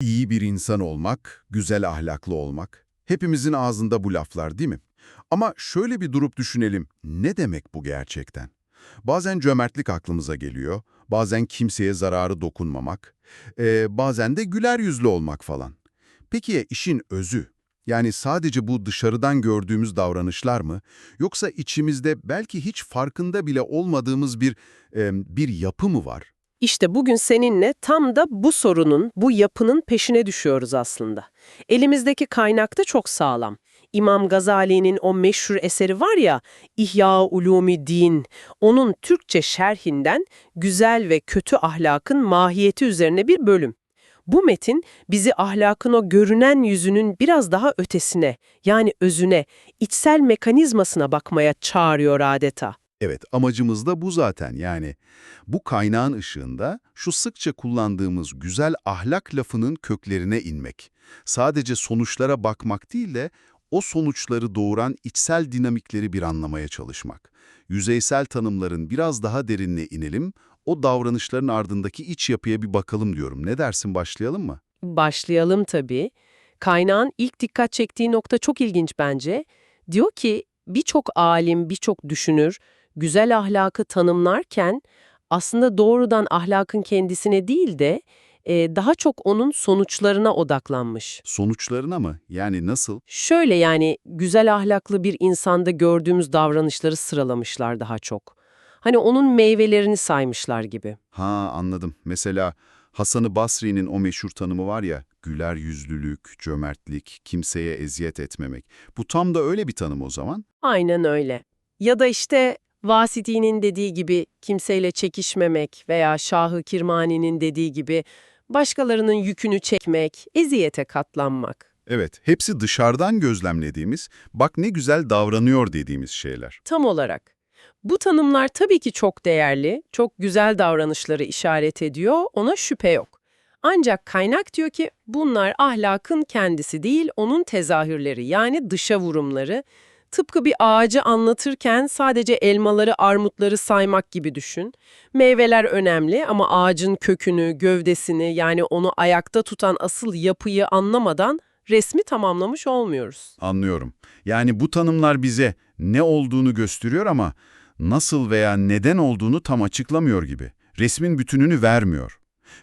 İyi bir insan olmak, güzel ahlaklı olmak. Hepimizin ağzında bu laflar değil mi? Ama şöyle bir durup düşünelim. Ne demek bu gerçekten? Bazen cömertlik aklımıza geliyor, bazen kimseye zararı dokunmamak, ee, bazen de güler yüzlü olmak falan. Peki ya işin özü? Yani sadece bu dışarıdan gördüğümüz davranışlar mı? Yoksa içimizde belki hiç farkında bile olmadığımız bir, e, bir yapı mı var? İşte bugün seninle tam da bu sorunun, bu yapının peşine düşüyoruz aslında. Elimizdeki kaynak da çok sağlam. İmam Gazali'nin o meşhur eseri var ya, İhya Ulumi Din, onun Türkçe şerhinden güzel ve kötü ahlakın mahiyeti üzerine bir bölüm. Bu metin bizi ahlakın o görünen yüzünün biraz daha ötesine, yani özüne, içsel mekanizmasına bakmaya çağırıyor adeta. Evet, amacımız da bu zaten. Yani bu kaynağın ışığında şu sıkça kullandığımız güzel ahlak lafının köklerine inmek. Sadece sonuçlara bakmak değil de o sonuçları doğuran içsel dinamikleri bir anlamaya çalışmak. Yüzeysel tanımların biraz daha derinine inelim, o davranışların ardındaki iç yapıya bir bakalım diyorum. Ne dersin başlayalım mı? Başlayalım tabii. Kaynağın ilk dikkat çektiği nokta çok ilginç bence. Diyor ki birçok alim, birçok düşünür güzel ahlakı tanımlarken aslında doğrudan ahlakın kendisine değil de e, daha çok onun sonuçlarına odaklanmış. Sonuçlarına mı? Yani nasıl? Şöyle yani güzel ahlaklı bir insanda gördüğümüz davranışları sıralamışlar daha çok. Hani onun meyvelerini saymışlar gibi. Ha anladım. Mesela Hasan-ı Basri'nin o meşhur tanımı var ya, güler yüzlülük, cömertlik, kimseye eziyet etmemek. Bu tam da öyle bir tanım o zaman. Aynen öyle. Ya da işte Vasiti'nin dediği gibi kimseyle çekişmemek veya Şahı Kirmani'nin dediği gibi başkalarının yükünü çekmek, eziyete katlanmak. Evet, hepsi dışarıdan gözlemlediğimiz, bak ne güzel davranıyor dediğimiz şeyler. Tam olarak. Bu tanımlar tabii ki çok değerli, çok güzel davranışları işaret ediyor, ona şüphe yok. Ancak kaynak diyor ki bunlar ahlakın kendisi değil, onun tezahürleri yani dışa vurumları. Tıpkı bir ağacı anlatırken sadece elmaları, armutları saymak gibi düşün. Meyveler önemli ama ağacın kökünü, gövdesini yani onu ayakta tutan asıl yapıyı anlamadan resmi tamamlamış olmuyoruz. Anlıyorum. Yani bu tanımlar bize ne olduğunu gösteriyor ama nasıl veya neden olduğunu tam açıklamıyor gibi. Resmin bütününü vermiyor.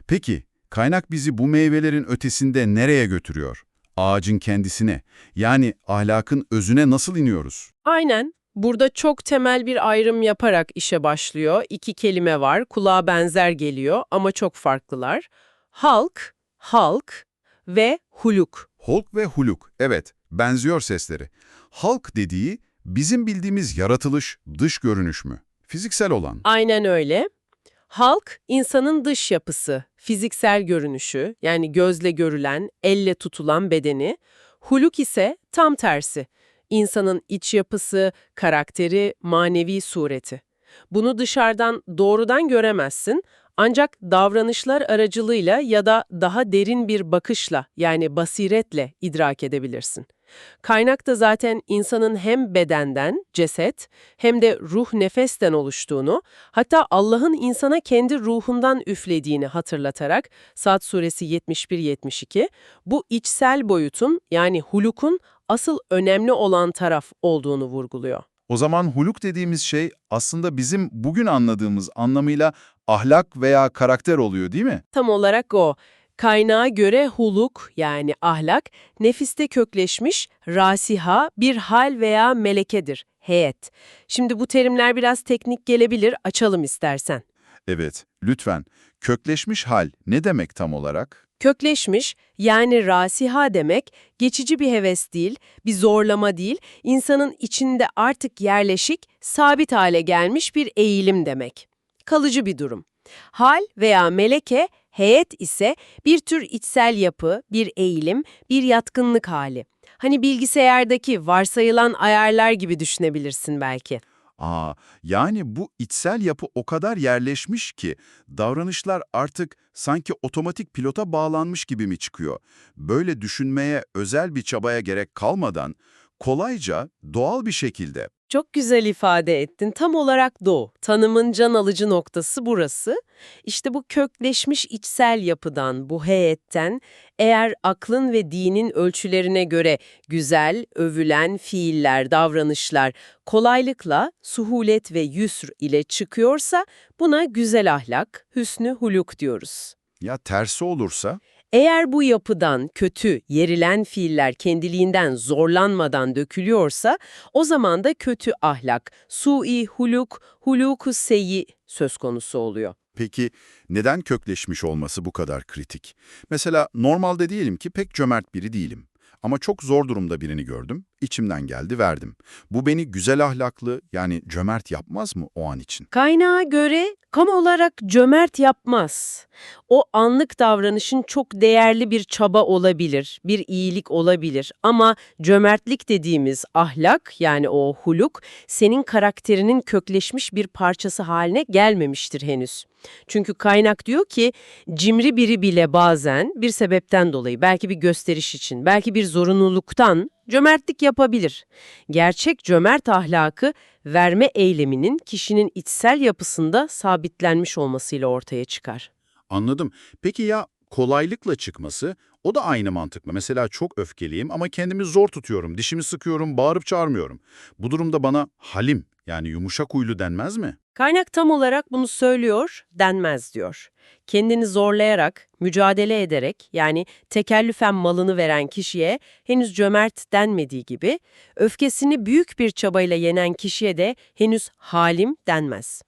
Peki, kaynak bizi bu meyvelerin ötesinde nereye götürüyor? Ağacın kendisine, yani ahlakın özüne nasıl iniyoruz? Aynen. Burada çok temel bir ayrım yaparak işe başlıyor. İki kelime var, kulağa benzer geliyor ama çok farklılar. Halk, halk ve huluk. Hulk ve huluk, evet, benziyor sesleri. Halk dediği bizim bildiğimiz yaratılış, dış görünüş mü? Fiziksel olan. Aynen öyle. Halk, insanın dış yapısı, fiziksel görünüşü, yani gözle görülen, elle tutulan bedeni. Huluk ise tam tersi, insanın iç yapısı, karakteri, manevi sureti. Bunu dışarıdan doğrudan göremezsin ancak davranışlar aracılığıyla ya da daha derin bir bakışla yani basiretle idrak edebilirsin. Kaynak da zaten insanın hem bedenden, ceset, hem de ruh nefesten oluştuğunu, hatta Allah'ın insana kendi ruhundan üflediğini hatırlatarak Sad suresi 71-72, bu içsel boyutun yani hulukun asıl önemli olan taraf olduğunu vurguluyor. O zaman huluk dediğimiz şey aslında bizim bugün anladığımız anlamıyla ahlak veya karakter oluyor değil mi? Tam olarak o. Kaynağa göre huluk yani ahlak, nefiste kökleşmiş, rasiha bir hal veya melekedir, heyet. Şimdi bu terimler biraz teknik gelebilir, açalım istersen. Evet, lütfen. Kökleşmiş hal ne demek tam olarak? Kökleşmiş, yani rasiha demek, geçici bir heves değil, bir zorlama değil, insanın içinde artık yerleşik, sabit hale gelmiş bir eğilim demek. Kalıcı bir durum. Hal veya meleke, heyet ise bir tür içsel yapı, bir eğilim, bir yatkınlık hali. Hani bilgisayardaki varsayılan ayarlar gibi düşünebilirsin belki. Aa, yani bu içsel yapı o kadar yerleşmiş ki davranışlar artık sanki otomatik pilota bağlanmış gibi mi çıkıyor? Böyle düşünmeye özel bir çabaya gerek kalmadan kolayca, doğal bir şekilde Çok güzel ifade ettin. Tam olarak o. Tanımın can alıcı noktası burası. İşte bu kökleşmiş içsel yapıdan, bu heyetten eğer aklın ve dinin ölçülerine göre güzel, övülen fiiller, davranışlar kolaylıkla suhulet ve yusr ile çıkıyorsa buna güzel ahlak, hüsnü huluk diyoruz. Ya tersi olursa? Eğer bu yapıdan kötü, yerilen fiiller kendiliğinden zorlanmadan dökülüyorsa, o zaman da kötü ahlak, sui huluk, huluku seyyi söz konusu oluyor. Peki neden kökleşmiş olması bu kadar kritik? Mesela normalde diyelim ki pek cömert biri değilim. Ama çok zor durumda birini gördüm, içimden geldi verdim. Bu beni güzel ahlaklı yani cömert yapmaz mı o an için? Kaynağa göre kam olarak cömert yapmaz. O anlık davranışın çok değerli bir çaba olabilir, bir iyilik olabilir. Ama cömertlik dediğimiz ahlak yani o huluk senin karakterinin kökleşmiş bir parçası haline gelmemiştir henüz. Çünkü kaynak diyor ki cimri biri bile bazen bir sebepten dolayı belki bir gösteriş için belki bir zorunluluktan cömertlik yapabilir. Gerçek cömert ahlakı verme eyleminin kişinin içsel yapısında sabitlenmiş olmasıyla ortaya çıkar. Anladım. Peki ya kolaylıkla çıkması? O da aynı mantık mı? Mesela çok öfkeliyim ama kendimi zor tutuyorum, dişimi sıkıyorum, bağırıp çağırmıyorum. Bu durumda bana halim yani yumuşak huylu denmez mi? Kaynak tam olarak bunu söylüyor, denmez diyor. Kendini zorlayarak, mücadele ederek yani tekellüfen malını veren kişiye henüz cömert denmediği gibi, öfkesini büyük bir çabayla yenen kişiye de henüz halim denmez.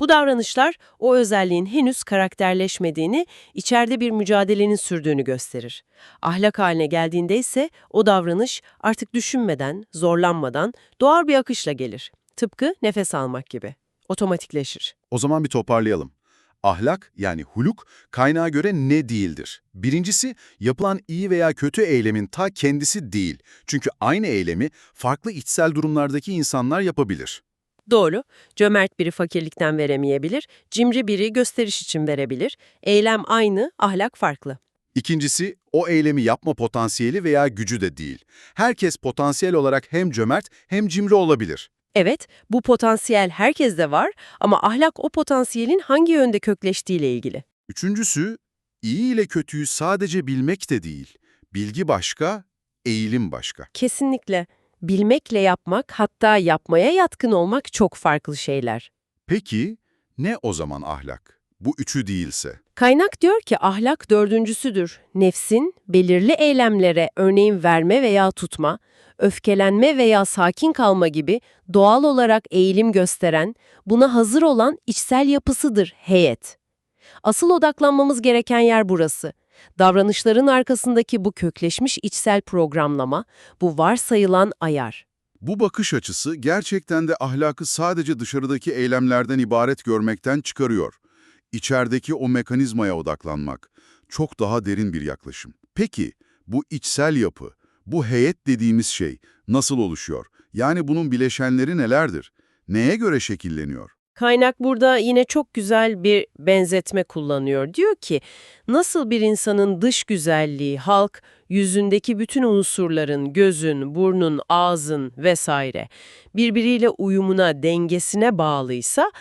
Bu davranışlar o özelliğin henüz karakterleşmediğini, içeride bir mücadelenin sürdüğünü gösterir. Ahlak haline geldiğinde ise o davranış artık düşünmeden, zorlanmadan doğal bir akışla gelir. Tıpkı nefes almak gibi. Otomatikleşir. O zaman bir toparlayalım. Ahlak yani huluk kaynağa göre ne değildir? Birincisi yapılan iyi veya kötü eylemin ta kendisi değil. Çünkü aynı eylemi farklı içsel durumlardaki insanlar yapabilir. Doğru, cömert biri fakirlikten veremeyebilir, cimri biri gösteriş için verebilir. Eylem aynı, ahlak farklı. İkincisi, o eylemi yapma potansiyeli veya gücü de değil. Herkes potansiyel olarak hem cömert hem cimri olabilir. Evet, bu potansiyel herkeste var ama ahlak o potansiyelin hangi yönde kökleştiğiyle ilgili. Üçüncüsü, iyi ile kötüyü sadece bilmek de değil. Bilgi başka, eğilim başka. Kesinlikle. Bilmekle yapmak, hatta yapmaya yatkın olmak çok farklı şeyler. Peki, ne o zaman ahlak? Bu üçü değilse. Kaynak diyor ki ahlak dördüncüsüdür. Nefsin belirli eylemlere örneğin verme veya tutma, öfkelenme veya sakin kalma gibi doğal olarak eğilim gösteren, buna hazır olan içsel yapısıdır heyet. Asıl odaklanmamız gereken yer burası. Davranışların arkasındaki bu kökleşmiş içsel programlama, bu varsayılan ayar. Bu bakış açısı gerçekten de ahlakı sadece dışarıdaki eylemlerden ibaret görmekten çıkarıyor. İçerideki o mekanizmaya odaklanmak çok daha derin bir yaklaşım. Peki bu içsel yapı, bu heyet dediğimiz şey nasıl oluşuyor? Yani bunun bileşenleri nelerdir? Neye göre şekilleniyor? Kaynak burada yine çok güzel bir benzetme kullanıyor. Diyor ki, nasıl bir insanın dış güzelliği, halk, yüzündeki bütün unsurların, gözün, burnun, ağzın vesaire birbiriyle uyumuna, dengesine bağlıysa,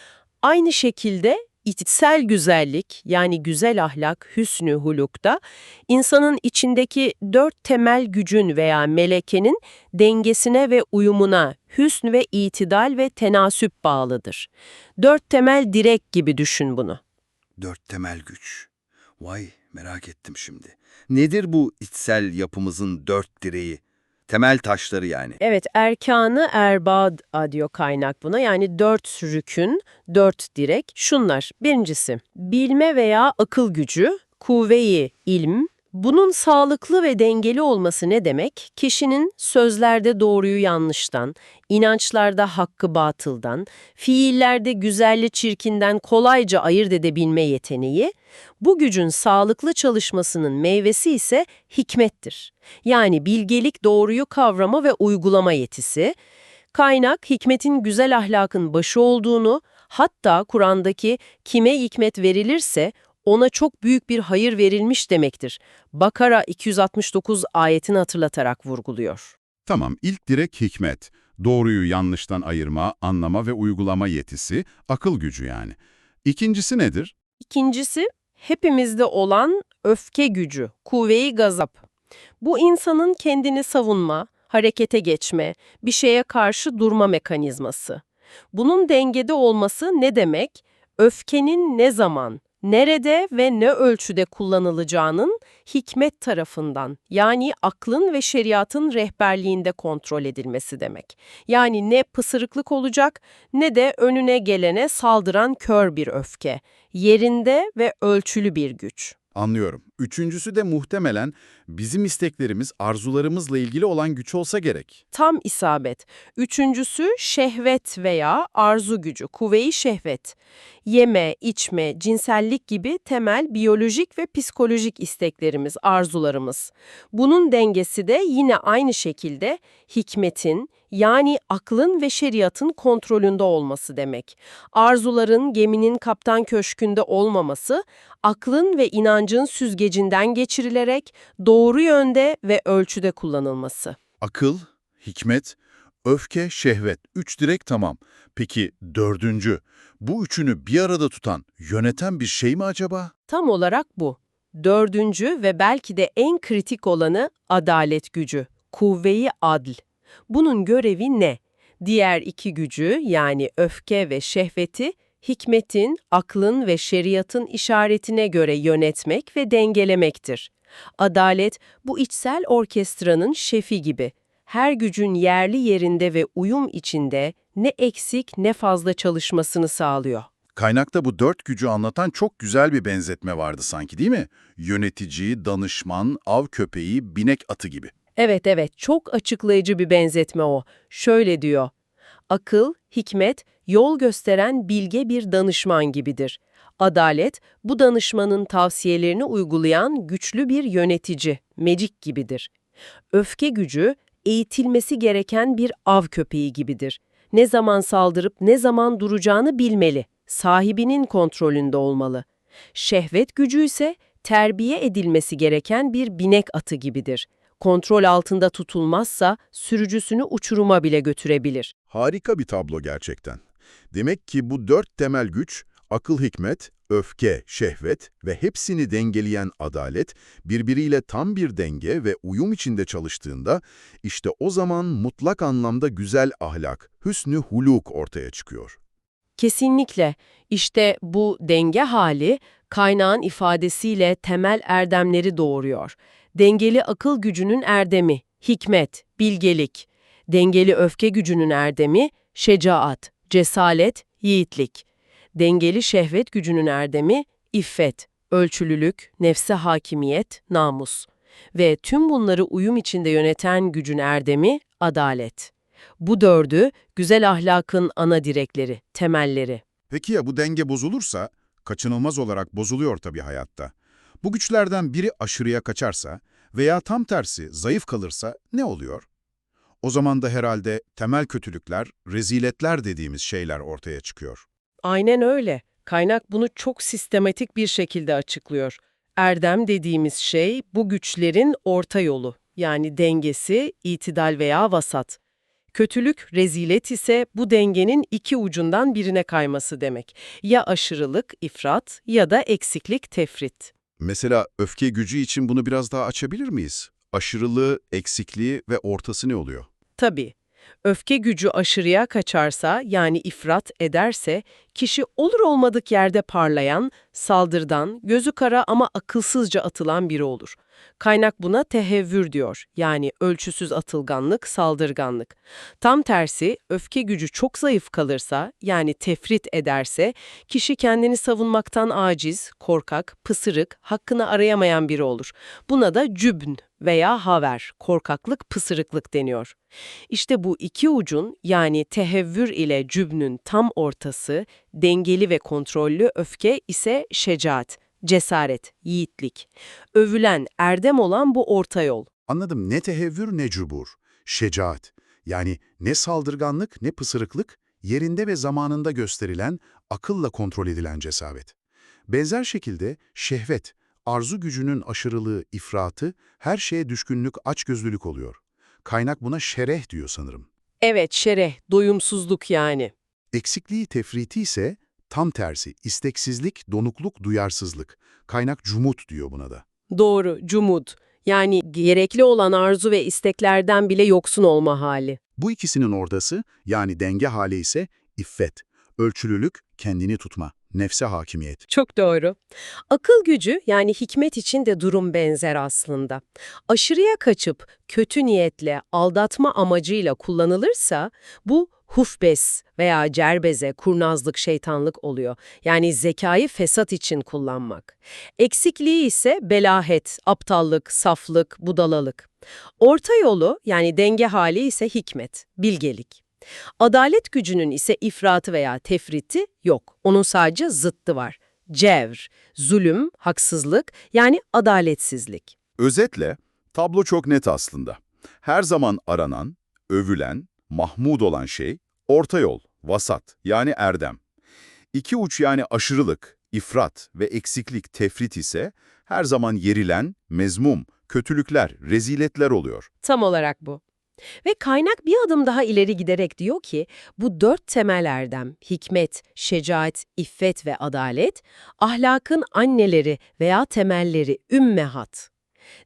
aynı şekilde içsel güzellik yani güzel ahlak, hüsnü hulukta insanın içindeki dört temel gücün veya melekenin dengesine ve uyumuna, hüsn ve itidal ve tenasüp bağlıdır. Dört temel direk gibi düşün bunu. Dört temel güç. Vay merak ettim şimdi. Nedir bu içsel yapımızın dört direği? Temel taşları yani. Evet, erkanı erbad diyor kaynak buna. Yani dört rükün, dört direk. Şunlar. Birincisi, bilme veya akıl gücü, kuvve-i ilm. Bunun sağlıklı ve dengeli olması ne demek? Kişinin sözlerde doğruyu yanlıştan, inançlarda hakkı batıldan, fiillerde güzelli çirkinden kolayca ayırt edebilme yeteneği, bu gücün sağlıklı çalışmasının meyvesi ise hikmettir. Yani bilgelik doğruyu kavrama ve uygulama yetisi. Kaynak hikmetin güzel ahlakın başı olduğunu, hatta Kur'an'daki kime hikmet verilirse ona çok büyük bir hayır verilmiş demektir. Bakara 269 ayetini hatırlatarak vurguluyor. Tamam, ilk direk hikmet. Doğruyu yanlıştan ayırma, anlama ve uygulama yetisi, akıl gücü yani. İkincisi nedir? İkincisi, hepimizde olan öfke gücü, kuvve-i gazap. Bu insanın kendini savunma, harekete geçme, bir şeye karşı durma mekanizması. Bunun dengede olması ne demek? Öfkenin ne zaman, nerede ve ne ölçüde kullanılacağının hikmet tarafından yani aklın ve şeriatın rehberliğinde kontrol edilmesi demek. Yani ne pısırıklık olacak ne de önüne gelene saldıran kör bir öfke. Yerinde ve ölçülü bir güç. Anlıyorum. Üçüncüsü de muhtemelen bizim isteklerimiz, arzularımızla ilgili olan güç olsa gerek. Tam isabet. Üçüncüsü şehvet veya arzu gücü, kuvve-i şehvet. Yeme, içme, cinsellik gibi temel biyolojik ve psikolojik isteklerimiz, arzularımız. Bunun dengesi de yine aynı şekilde hikmetin, yani aklın ve şeriatın kontrolünde olması demek. Arzuların geminin kaptan köşkünde olmaması, aklın ve inancın süzgecinden geçirilerek doğru yönde ve ölçüde kullanılması. Akıl, hikmet, öfke, şehvet. Üç direk tamam. Peki dördüncü, bu üçünü bir arada tutan, yöneten bir şey mi acaba? Tam olarak bu. Dördüncü ve belki de en kritik olanı adalet gücü, kuvve-i adl. Bunun görevi ne? Diğer iki gücü yani öfke ve şehveti, hikmetin, aklın ve şeriatın işaretine göre yönetmek ve dengelemektir. Adalet, bu içsel orkestranın şefi gibi. Her gücün yerli yerinde ve uyum içinde ne eksik ne fazla çalışmasını sağlıyor. Kaynakta bu dört gücü anlatan çok güzel bir benzetme vardı sanki değil mi? Yönetici, danışman, av köpeği, binek atı gibi. Evet evet çok açıklayıcı bir benzetme o. Şöyle diyor. Akıl, hikmet, yol gösteren bilge bir danışman gibidir. Adalet, bu danışmanın tavsiyelerini uygulayan güçlü bir yönetici, mecik gibidir. Öfke gücü, eğitilmesi gereken bir av köpeği gibidir. Ne zaman saldırıp ne zaman duracağını bilmeli, sahibinin kontrolünde olmalı. Şehvet gücü ise terbiye edilmesi gereken bir binek atı gibidir kontrol altında tutulmazsa sürücüsünü uçuruma bile götürebilir. Harika bir tablo gerçekten. Demek ki bu dört temel güç, akıl hikmet, öfke, şehvet ve hepsini dengeleyen adalet, birbiriyle tam bir denge ve uyum içinde çalıştığında, işte o zaman mutlak anlamda güzel ahlak, hüsnü huluk ortaya çıkıyor. Kesinlikle. İşte bu denge hali kaynağın ifadesiyle temel erdemleri doğuruyor. Dengeli akıl gücünün erdemi, hikmet, bilgelik. Dengeli öfke gücünün erdemi, şecaat, cesalet, yiğitlik. Dengeli şehvet gücünün erdemi, iffet, ölçülülük, nefse hakimiyet, namus. Ve tüm bunları uyum içinde yöneten gücün erdemi, adalet. Bu dördü güzel ahlakın ana direkleri, temelleri. Peki ya bu denge bozulursa, kaçınılmaz olarak bozuluyor tabii hayatta. Bu güçlerden biri aşırıya kaçarsa veya tam tersi zayıf kalırsa ne oluyor? O zaman da herhalde temel kötülükler, reziletler dediğimiz şeyler ortaya çıkıyor. Aynen öyle. Kaynak bunu çok sistematik bir şekilde açıklıyor. Erdem dediğimiz şey bu güçlerin orta yolu, yani dengesi, itidal veya vasat. Kötülük, rezilet ise bu dengenin iki ucundan birine kayması demek. Ya aşırılık, ifrat ya da eksiklik, tefrit. Mesela öfke gücü için bunu biraz daha açabilir miyiz? Aşırılığı, eksikliği ve ortası ne oluyor? Tabii. Öfke gücü aşırıya kaçarsa yani ifrat ederse kişi olur olmadık yerde parlayan, saldırdan, gözü kara ama akılsızca atılan biri olur. Kaynak buna tehevvür diyor yani ölçüsüz atılganlık, saldırganlık. Tam tersi öfke gücü çok zayıf kalırsa yani tefrit ederse kişi kendini savunmaktan aciz, korkak, pısırık, hakkını arayamayan biri olur. Buna da cübn veya haver, korkaklık, pısırıklık deniyor. İşte bu iki ucun yani tehevvür ile cübnün tam ortası, dengeli ve kontrollü öfke ise şecaat, cesaret, yiğitlik. Övülen, erdem olan bu orta yol. Anladım. Ne tehevvür ne cubur. Şecaat. Yani ne saldırganlık ne pısırıklık, yerinde ve zamanında gösterilen, akılla kontrol edilen cesaret. Benzer şekilde şehvet, arzu gücünün aşırılığı, ifratı, her şeye düşkünlük, açgözlülük oluyor. Kaynak buna şereh diyor sanırım. Evet, şereh, doyumsuzluk yani. Eksikliği tefriti ise tam tersi, isteksizlik, donukluk, duyarsızlık. Kaynak cumut diyor buna da. Doğru, cumud. Yani gerekli olan arzu ve isteklerden bile yoksun olma hali. Bu ikisinin ordası, yani denge hali ise iffet, ölçülülük, kendini tutma, nefse hakimiyet. Çok doğru. Akıl gücü yani hikmet için de durum benzer aslında. Aşırıya kaçıp kötü niyetle, aldatma amacıyla kullanılırsa bu hufbes veya cerbeze, kurnazlık, şeytanlık oluyor. Yani zekayı fesat için kullanmak. Eksikliği ise belahet, aptallık, saflık, budalalık. Orta yolu yani denge hali ise hikmet, bilgelik. Adalet gücünün ise ifratı veya tefriti yok. Onun sadece zıttı var. Cevr, zulüm, haksızlık yani adaletsizlik. Özetle, tablo çok net aslında. Her zaman aranan, övülen, mahmud olan şey, orta yol, vasat yani erdem. İki uç yani aşırılık, ifrat ve eksiklik, tefrit ise her zaman yerilen, mezmum, kötülükler, reziletler oluyor. Tam olarak bu. Ve kaynak bir adım daha ileri giderek diyor ki, bu dört temel erdem, hikmet, şecaat, iffet ve adalet, ahlakın anneleri veya temelleri, ümmehat.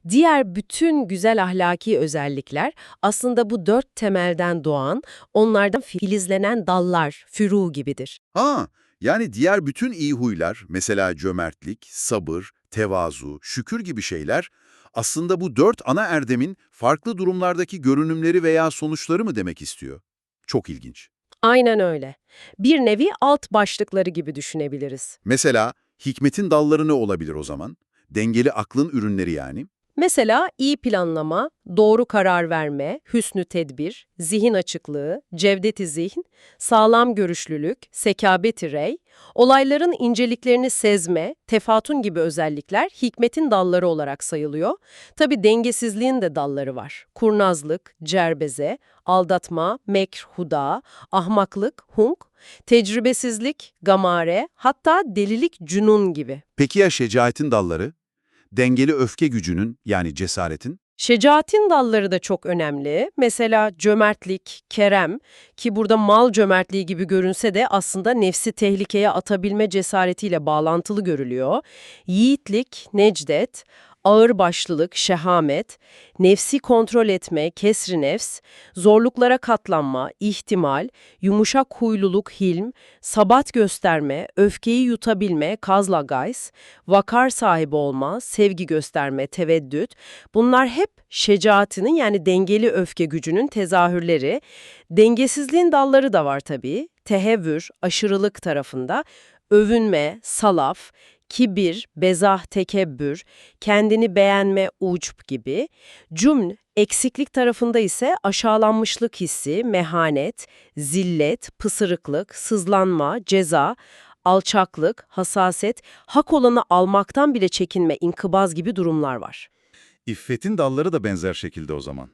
Diğer bütün güzel ahlaki özellikler aslında bu dört temelden doğan, onlardan filizlenen dallar, fürû gibidir. Ha, yani diğer bütün iyi huylar, mesela cömertlik, sabır, tevazu, şükür gibi şeyler, aslında bu dört ana erdemin farklı durumlardaki görünümleri veya sonuçları mı demek istiyor? Çok ilginç. Aynen öyle. Bir nevi alt başlıkları gibi düşünebiliriz. Mesela hikmetin dalları ne olabilir o zaman? Dengeli aklın ürünleri yani. Mesela iyi planlama, doğru karar verme, hüsnü tedbir, zihin açıklığı, cevdeti zihin, sağlam görüşlülük, sekabeti rey, olayların inceliklerini sezme, tefatun gibi özellikler hikmetin dalları olarak sayılıyor. Tabi dengesizliğin de dalları var. Kurnazlık, cerbeze, aldatma, mekr, huda, ahmaklık, hunk, tecrübesizlik, gamare, hatta delilik, cünun gibi. Peki ya şecaatin dalları? Dengeli öfke gücünün yani cesaretin? Şecaatin dalları da çok önemli. Mesela cömertlik, kerem ki burada mal cömertliği gibi görünse de aslında nefsi tehlikeye atabilme cesaretiyle bağlantılı görülüyor. Yiğitlik, necdet, ağırbaşlılık, şehamet, nefsi kontrol etme, kesri nefs, zorluklara katlanma, ihtimal, yumuşak huyluluk, hilm, sabat gösterme, öfkeyi yutabilme, kazlagays, vakar sahibi olma, sevgi gösterme, teveddüt, bunlar hep şecaatinin yani dengeli öfke gücünün tezahürleri. Dengesizliğin dalları da var tabii. Tehevvür, aşırılık tarafında, övünme, salaf, kibir, bezah, tekebbür, kendini beğenme, uçp gibi. Cüml, eksiklik tarafında ise aşağılanmışlık hissi, mehanet, zillet, pısırıklık, sızlanma, ceza, alçaklık, hasaset, hak olanı almaktan bile çekinme, inkıbaz gibi durumlar var. İffetin dalları da benzer şekilde o zaman.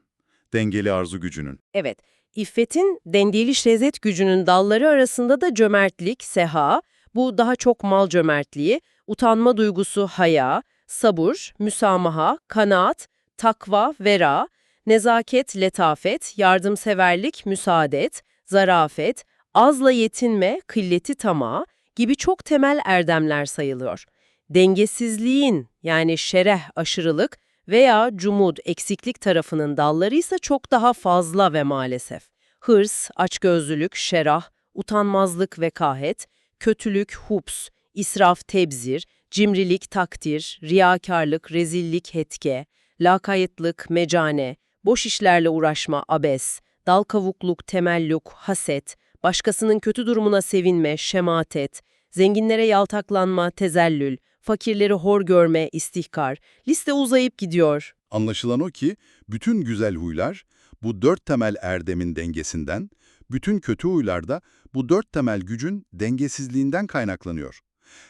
Dengeli arzu gücünün. Evet, İffet'in dendeli şezet gücünün dalları arasında da cömertlik, seha, bu daha çok mal cömertliği, utanma duygusu haya, sabır, müsamaha, kanaat, takva, vera, nezaket, letafet, yardımseverlik, müsaadet, zarafet, azla yetinme, kılleti tama gibi çok temel erdemler sayılıyor. Dengesizliğin yani şereh, aşırılık veya cumud, eksiklik tarafının dalları ise çok daha fazla ve maalesef. Hırs, açgözlülük, şerah, utanmazlık ve kahet, kötülük, hups, israf, tebzir, cimrilik, takdir, riyakarlık, rezillik, hetke, lakaytlık, mecane, boş işlerle uğraşma, abes, dal kavukluk, temelluk, haset, başkasının kötü durumuna sevinme, şematet, zenginlere yaltaklanma, tezellül, fakirleri hor görme, istihkar, liste uzayıp gidiyor. Anlaşılan o ki bütün güzel huylar bu dört temel erdemin dengesinden, bütün kötü huylar da bu dört temel gücün dengesizliğinden kaynaklanıyor.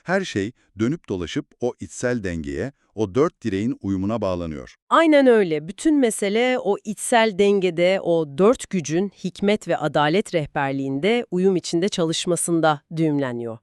Her şey dönüp dolaşıp o içsel dengeye, o dört direğin uyumuna bağlanıyor. Aynen öyle. Bütün mesele o içsel dengede, o dört gücün hikmet ve adalet rehberliğinde uyum içinde çalışmasında düğümleniyor.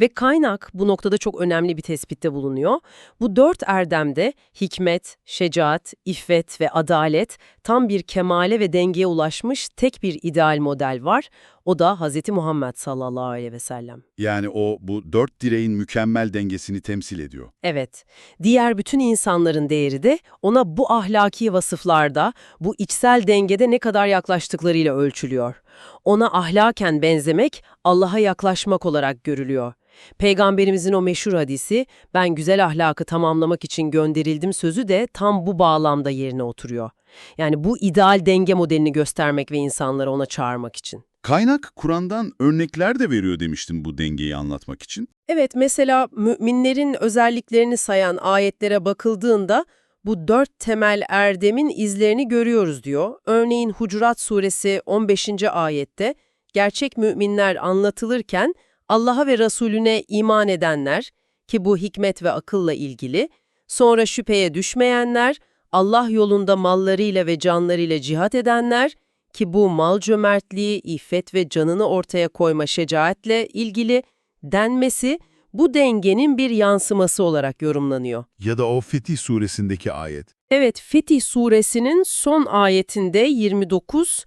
Ve kaynak bu noktada çok önemli bir tespitte bulunuyor. Bu dört erdemde hikmet, şecaat, iffet ve adalet tam bir kemale ve dengeye ulaşmış tek bir ideal model var. O da Hz. Muhammed sallallahu aleyhi ve sellem. Yani o bu dört direğin mükemmel dengesini temsil ediyor. Evet, diğer bütün insanların değeri de ona bu ahlaki vasıflarda, bu içsel dengede ne kadar yaklaştıklarıyla ölçülüyor. Ona ahlaken benzemek, Allah'a yaklaşmak olarak görülüyor. Peygamberimizin o meşhur hadisi, ben güzel ahlakı tamamlamak için gönderildim sözü de tam bu bağlamda yerine oturuyor. Yani bu ideal denge modelini göstermek ve insanları ona çağırmak için. Kaynak Kur'an'dan örnekler de veriyor demiştim bu dengeyi anlatmak için. Evet, mesela müminlerin özelliklerini sayan ayetlere bakıldığında bu dört temel erdemin izlerini görüyoruz diyor. Örneğin Hucurat suresi 15. ayette gerçek müminler anlatılırken Allah'a ve Resulüne iman edenler ki bu hikmet ve akılla ilgili, sonra şüpheye düşmeyenler, Allah yolunda mallarıyla ve canlarıyla cihat edenler ki bu mal cömertliği, iffet ve canını ortaya koyma şecaatle ilgili denmesi bu dengenin bir yansıması olarak yorumlanıyor. Ya da o Fetih suresindeki ayet. Evet, Fetih suresinin son ayetinde 29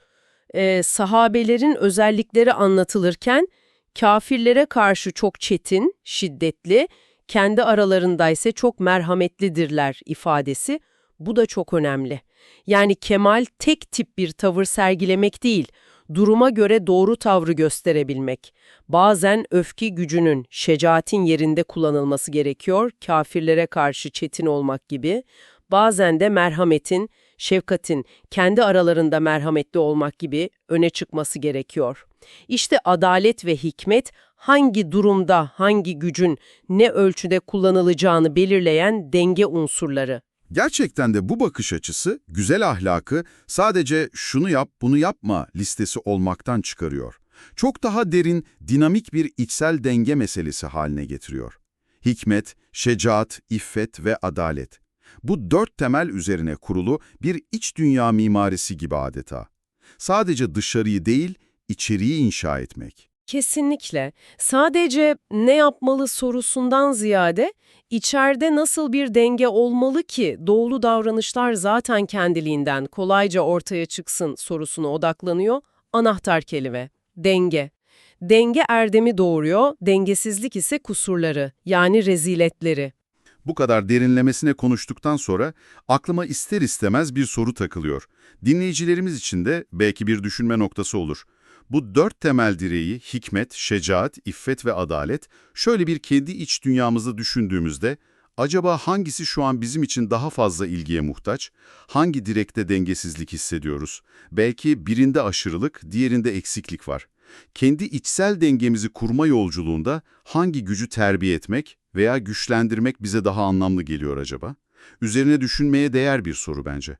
e, sahabelerin özellikleri anlatılırken kafirlere karşı çok çetin, şiddetli, kendi aralarında ise çok merhametlidirler ifadesi. Bu da çok önemli. Yani kemal tek tip bir tavır sergilemek değil, duruma göre doğru tavrı gösterebilmek. Bazen öfke gücünün, şecaatin yerinde kullanılması gerekiyor, kafirlere karşı çetin olmak gibi. Bazen de merhametin, şefkatin, kendi aralarında merhametli olmak gibi öne çıkması gerekiyor. İşte adalet ve hikmet hangi durumda hangi gücün ne ölçüde kullanılacağını belirleyen denge unsurları. Gerçekten de bu bakış açısı güzel ahlakı sadece şunu yap bunu yapma listesi olmaktan çıkarıyor. Çok daha derin, dinamik bir içsel denge meselesi haline getiriyor. Hikmet, şecaat, iffet ve adalet. Bu dört temel üzerine kurulu bir iç dünya mimarisi gibi adeta. Sadece dışarıyı değil, içeriği inşa etmek. Kesinlikle. Sadece ne yapmalı sorusundan ziyade içeride nasıl bir denge olmalı ki doğru davranışlar zaten kendiliğinden kolayca ortaya çıksın sorusuna odaklanıyor. Anahtar kelime. Denge. Denge erdemi doğuruyor, dengesizlik ise kusurları yani reziletleri. Bu kadar derinlemesine konuştuktan sonra aklıma ister istemez bir soru takılıyor. Dinleyicilerimiz için de belki bir düşünme noktası olur. Bu dört temel direği hikmet, şecaat, iffet ve adalet şöyle bir kendi iç dünyamızda düşündüğümüzde acaba hangisi şu an bizim için daha fazla ilgiye muhtaç? Hangi direkte dengesizlik hissediyoruz? Belki birinde aşırılık, diğerinde eksiklik var. Kendi içsel dengemizi kurma yolculuğunda hangi gücü terbiye etmek veya güçlendirmek bize daha anlamlı geliyor acaba? Üzerine düşünmeye değer bir soru bence.